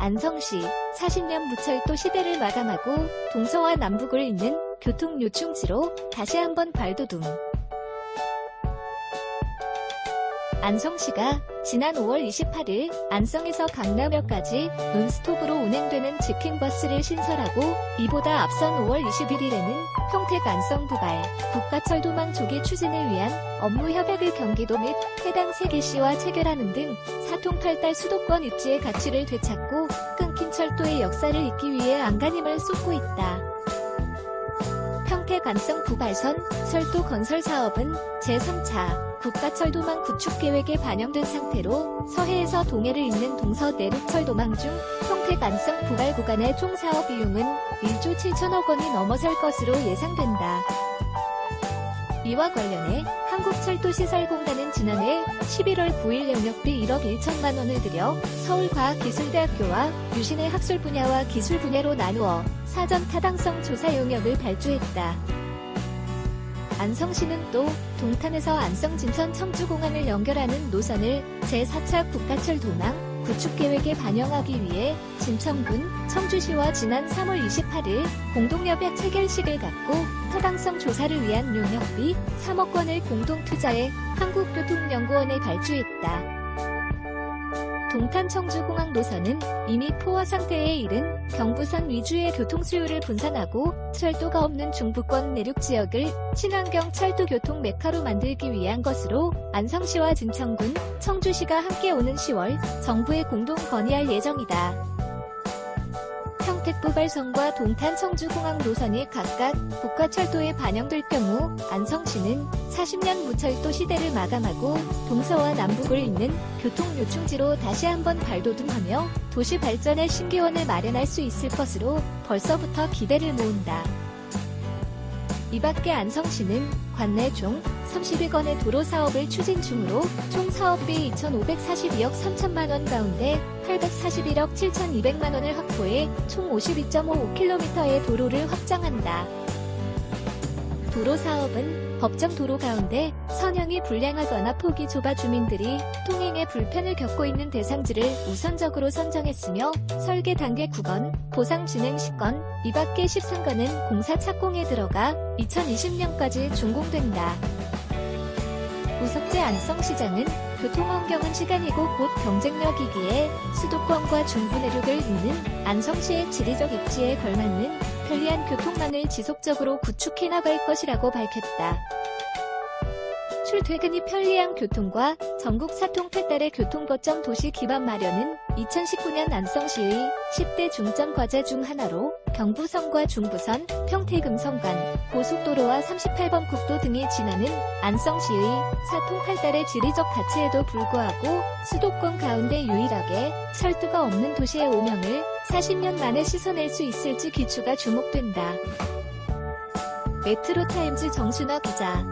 안성시 40년 무철도 시대를 마감하고 동서와 남북을 잇는 교통 요충지로 다시 한번 발돋움. 안성시가 지난 5월 28일 안성에서 강남역까지 논스톱으로 운행되는 직행버스를 신설하고 이보다 앞선 5월 21일에는 평택 안성 부발 국가철도망 조기 추진을 위한 업무 협약을 경기도 및 해당 세계시와 체결하는 등 사통팔달 수도권 입지의 가치를 되찾고 끊긴 철도의 역사를 잇기 위해 안간힘을 쏟고 있다. 안성 부발선 철도 건설 사업은 제3차 국가철도망 구축 계획에 반영된 상태로 서해에서 동해를 잇는 동서 내륙 철도망 중 평택 안성 부발 구간의 총 사업 비용은 1조 7천억 원이 넘어설 것으로 예상된다. 이와 관련해 한국철도시설공단은 지난해 11월 9일 영역비 1억 1천만 원을 들여 서울과학기술대학교와 유신의 학술 분야와 기술 분야로 나누어 사전 타당성 조사 용역을 발주했다. 안성시는 또 동탄에서 안성 진천 청주공항을 연결하는 노선을 제4차 국가철 도망 구축 계획에 반영하기 위해 진천군 청주시와 지난 3월 28일 공동협약 체결식을 갖고 타당성 조사를 위한 용역비 3억 원을 공동 투자해 한국교통연구원에 발주했다. 동탄 청주공항 노선은 이미 포화 상태에 이른 경부선 위주의 교통 수요를 분산하고 철도가 없는 중부권 내륙 지역을 친환경 철도 교통 메카로 만들기 위한 것으로 안성시와 진천군, 청주시가 함께 오는 10월 정부에 공동 건의할 예정이다. 평택부발선과 동탄 청주공항 노선이 각각 국가철도에 반영될 경우 안성시는 40년 무철도 시대를 마감하고 동서와 남북을 잇는 교통 요충지로 다시 한번 발돋움하며 도시 발전의 신기원을 마련할 수 있을 것으로 벌써부터 기대를 모은다. 이 밖에 안성시는 관내 총 30여 건의 도로 사업을 추진 중으로 총 사업비 2,542억 3천만 원 가운데 841억 7,200만 원을 확보해 총 52.55km의 도로를 확장한다. 도로 사업은 법정 도로 가운데 선형이 불량하거나 폭이 좁아 주민들이 통행에 불편을 겪고 있는 대상지를 우선적으로 선정했으며 설계 단계 9건, 보상 진행 10건, 이 밖에 13건은 공사 착공에 들어가 2020년까지 준공된다. 우석재 안성시장은 교통환경은 시간이고 곧 경쟁력이기에 수도권과 중부 내륙을 잇는 안성시의 지리적 입지에 걸맞는 편리한 교통망을 지속적으로 구축해 나갈 것이라고 밝혔다. 출퇴근이 편리한 교통과 전국 사통 팔달의 교통거점 도시 기반 마련은 2019년 안성시의 10대 중점 과제 중 하나로 경부선과 중부선, 평택음성간, 고속도로와 38번 국도 등이 지나는 안성시의 사통 팔달의 지리적 가치에도 불구하고 수도권 가운데 유일하게 철도가 없는 도시의 오명을 40년 만에 씻어낼 수 있을지 기추가 주목된다. 메트로타임즈 정순아 기자